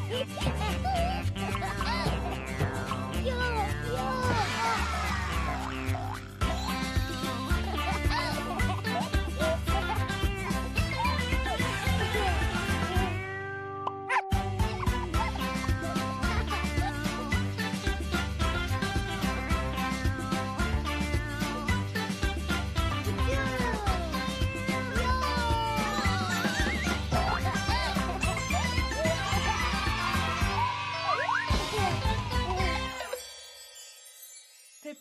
Hehehehe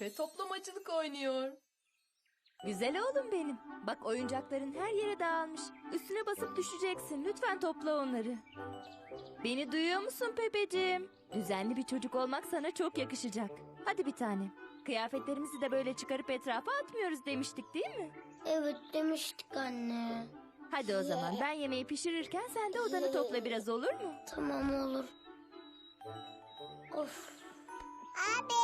Pepe toplamacılık oynuyor. Güzel oğlum benim. Bak oyuncakların her yere dağılmış. Üstüne basıp düşeceksin. Lütfen topla onları. Beni duyuyor musun Pepeciğim? Düzenli bir çocuk olmak sana çok yakışacak. Hadi bir tane. Kıyafetlerimizi de böyle çıkarıp etrafa atmıyoruz demiştik değil mi? Evet demiştik anne. Hadi o zaman ben yemeği pişirirken sen de odanı topla biraz olur mu? Tamam olur. Of. Abi.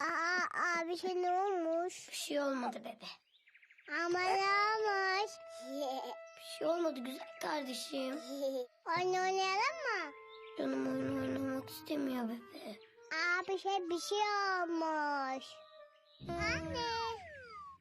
Aa abi şey ne olmuş? Bir şey olmadı bebe. Ama ne olmuş? Bir şey olmadı güzel kardeşim. Oyun oynayalım mı? Canım oyun oynamak istemiyor bebe. Abi şey bir şey olmuş. Anne.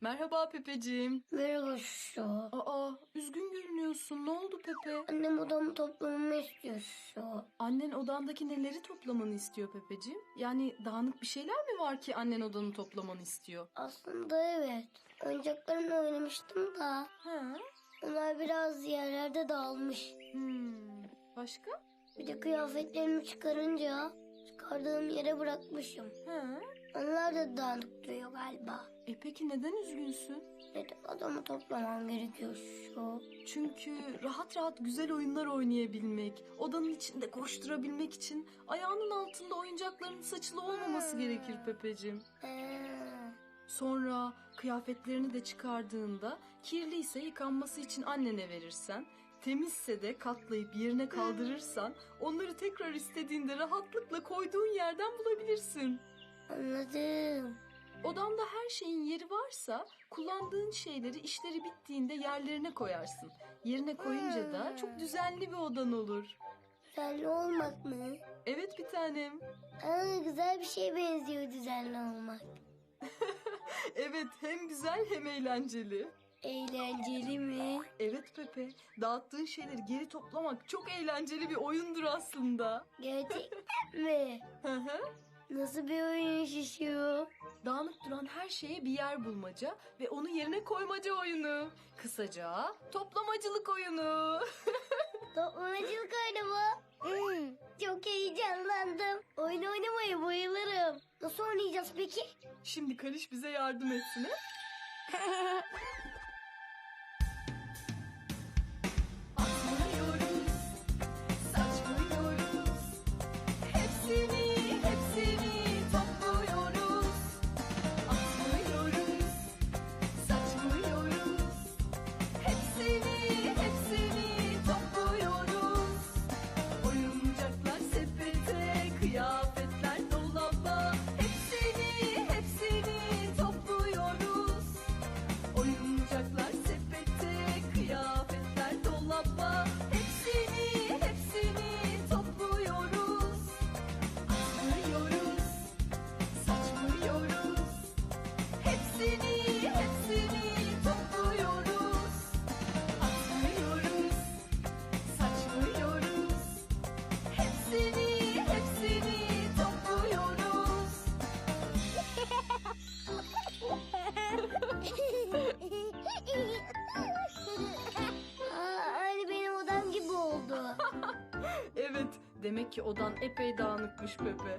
Merhaba Pepeciğim. Merhaba şu. Aa, üzgün görünüyorsun. Ne oldu Pepe? Annem odamı toplamamı istiyor şu. Annen odandaki neleri toplamanı istiyor Pepeciğim? Yani dağınık bir şeyler mi var ki annen odanı toplamanı istiyor? Aslında evet. Oyuncaklarımla oynamıştım da. Ha? Onlar biraz yerlerde dağılmış. Hmm. Başka? Bir de kıyafetlerimi çıkarınca çıkardığım yere bırakmışım. Ha? Onlar da dağınık duruyor galiba. E peki neden üzgünsün? Neden adamı toplamam gerekiyor şu? Çünkü rahat rahat güzel oyunlar oynayabilmek, odanın içinde koşturabilmek için ayağının altında oyuncakların saçılı olmaması gerekir Pepeciğim. Sonra kıyafetlerini de çıkardığında kirliyse yıkanması için annene verirsen, temizse de katlayıp yerine kaldırırsan onları tekrar istediğinde rahatlıkla koyduğun yerden bulabilirsin. anladım. Odanda her şeyin yeri varsa kullandığın şeyleri işleri bittiğinde yerlerine koyarsın. Yerine koyunca da çok düzenli bir odan olur. Düzenli olmak mı? Evet bir tanem. Aa, güzel bir şeye benziyor düzenli olmak. Evet hem güzel hem eğlenceli. Eğlenceli mi? Evet Pepe, dağıttığın şeyleri geri toplamak çok eğlenceli bir oyundur aslında. Gerçekten mi? Hı hı. Nasıl bir oyun şişiyor? Dağınık duran her şeye bir yer bulmaca ve onu yerine koymaca oyunu. Kısaca toplamacılık oyunu. Toplamacılık oyunu mu? Hmm, çok heyecanlandım. Oyun oynamaya bayılırım. Nasıl oynayacağız peki? Şimdi Kaliş bize yardım etsin. demek ki odan epey dağınıkmış Pepe.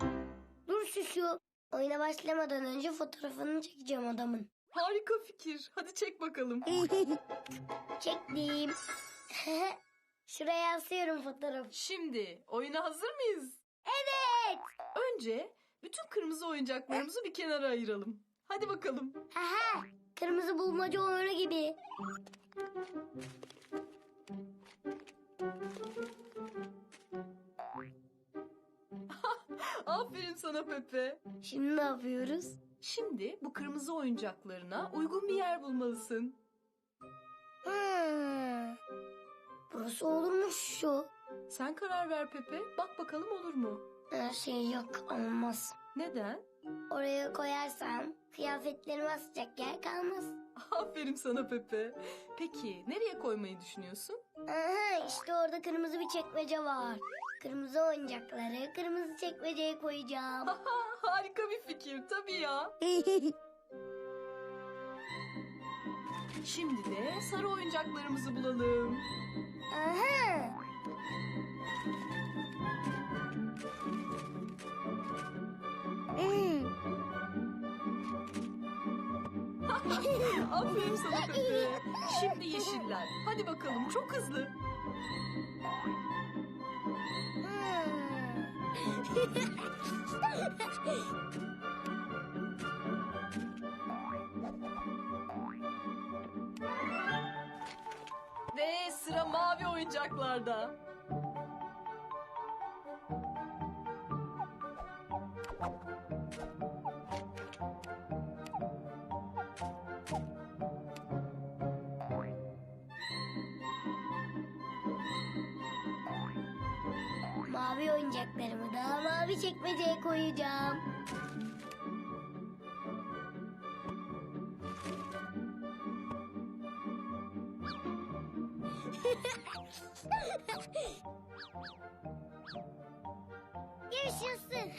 Dur şu şu. Oyuna başlamadan önce fotoğrafını çekeceğim adamın. Harika fikir. Hadi çek bakalım. Çektim. Şuraya asıyorum fotoğrafı. Şimdi oyuna hazır mıyız? Evet. Önce bütün kırmızı oyuncaklarımızı bir kenara ayıralım. Hadi bakalım. Aha, kırmızı bulmaca oyunu gibi. Aferin sana Pepe. Şimdi ne yapıyoruz? Şimdi bu kırmızı oyuncaklarına uygun bir yer bulmalısın. Hmm. Burası olurmuş şu? Sen karar ver Pepe. Bak bakalım olur mu? Her şey yok olmaz. Neden? Oraya koyarsam kıyafetlerimi asacak yer kalmaz. Aferin sana Pepe. Peki nereye koymayı düşünüyorsun? Aha işte orada kırmızı bir çekmece var. Kırmızı oyuncakları kırmızı çekmeceye koyacağım. Harika bir fikir tabii ya. Şimdi de sarı oyuncaklarımızı bulalım. Aferin sana Pepe. Şimdi yeşiller. Hadi bakalım çok hızlı. Ve sıra mavi oyuncaklarda. Mavi oyuncaklarımı da mavi çekmeceye koyacağım. Yaşasın.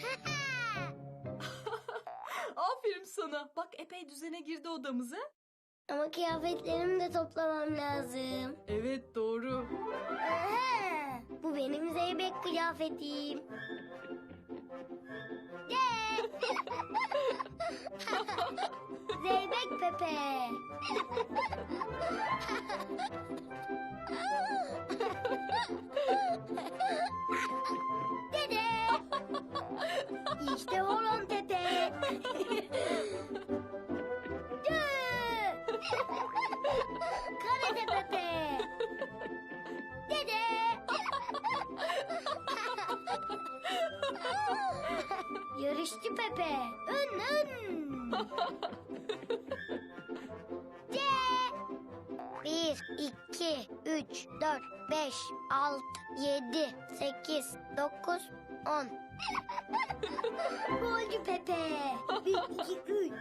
Aferin sana. Bak epey düzene girdi odamıza. Ama kıyafetlerimi de toplamam lazım. Evet doğru. Aha, bu benim zeybek kıyafetim. Yeah! zeybek Pepe. Pepe. Ön ön. C. Bir, iki, üç, dört, beş, altı, yedi, sekiz, dokuz, on. Golcü Pepe. Bir, iki, üç.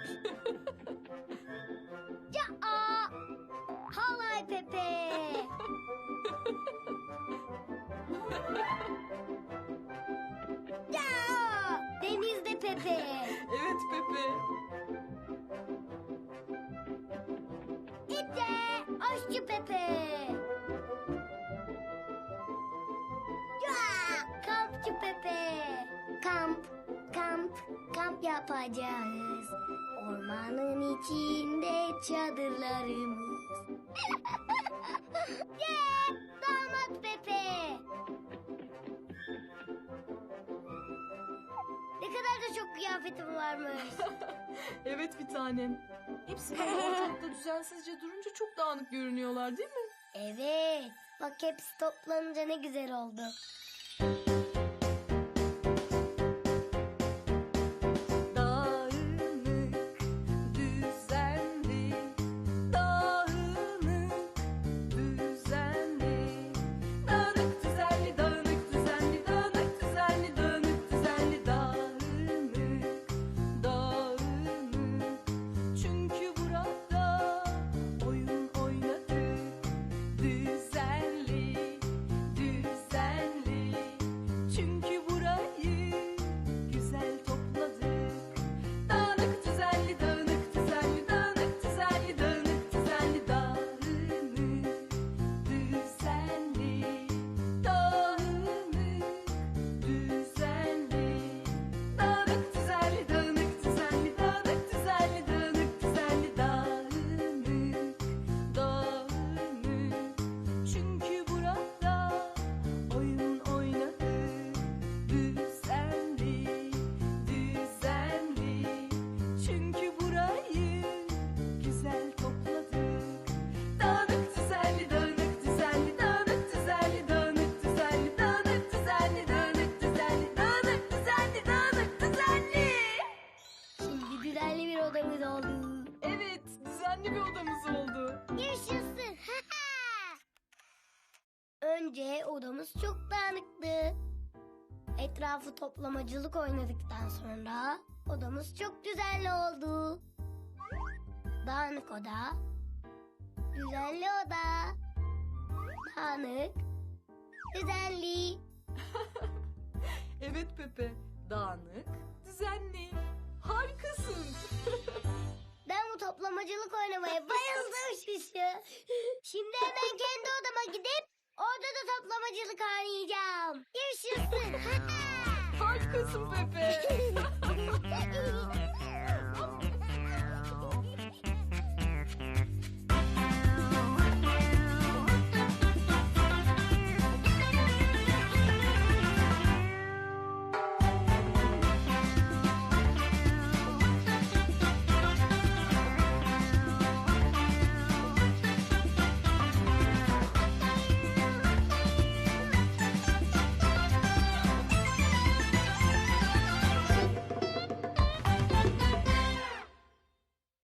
Pepe. Evet Pepe. İte aşçı Pepe. Kampçı Pepe. Kamp, kamp, kamp yapacağız. Ormanın içinde çadırlarımız. ya! Ne kadar da çok kıyafetim varmış. Evet bir tanem. Hepsi böyle ortalıkta düzensizce durunca çok dağınık görünüyorlar değil mi? Evet. Bak hepsi toplanınca ne güzel oldu. Çünkü Etrafı toplamacılık oynadıktan sonra odamız çok düzenli oldu. Dağınık oda, düzenli oda, dağınık, düzenli. Evet Pepe. Dağınık, düzenli. Harikasın. Ben bu toplamacılık oynamaya bayıldım şuşu. Şimdi hemen kendi odama gidip orada da toplamacılık oynayacağım. Yaşasın. 苏贝贝